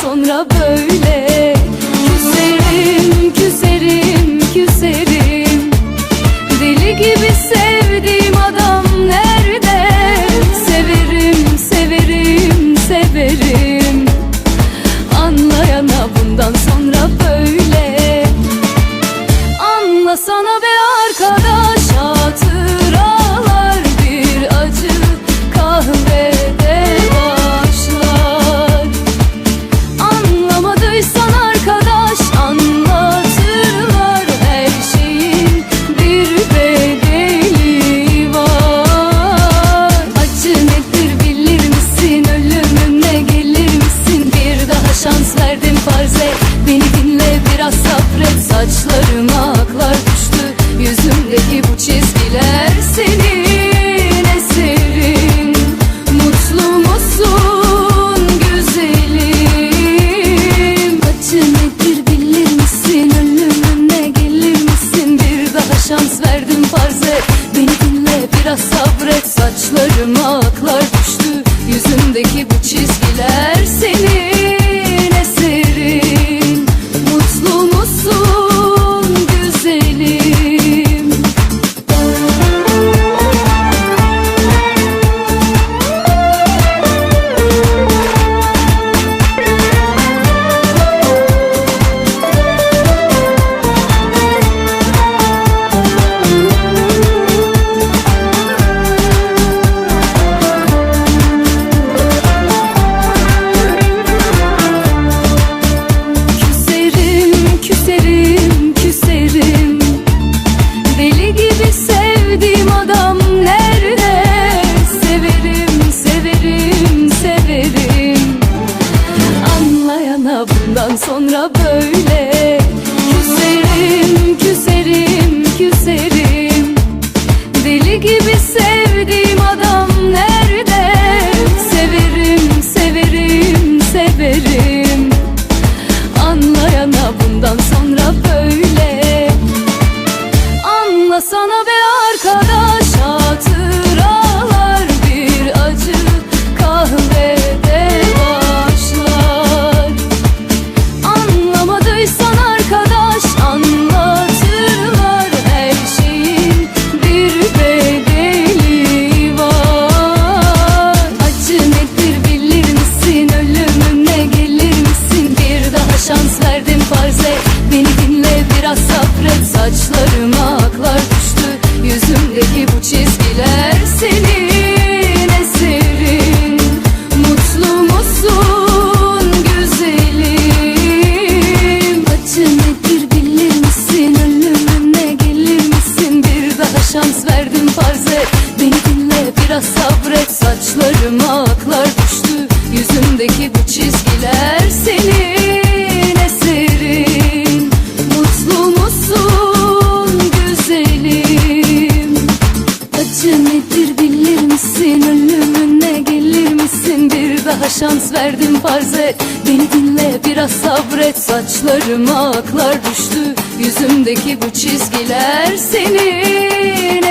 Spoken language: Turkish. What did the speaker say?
sonra böyle. Küserim, küserim, küserim. Deli gibi sevdiğim adam nerede? Severim, severim, severim. Anlayana bundan sonra böyle. Anlasana be arkadaş et Beni dinle biraz sabret. Saçlarıma aklar düştü. Yüzümdeki bu çizgiler senin eserin Mutlu musun güzelim? Acı nedir bilir misin? Ölümüne gelir misin? Bir daha şans verdim farz Beni dinle biraz sabret. Saçlarıma aklar düştü. Yüzümdeki bu çizgiler senin verdim farz et Beni dinle biraz sabret. Saçlarıma aklar düştü. Yüzümdeki bu çizgiler senin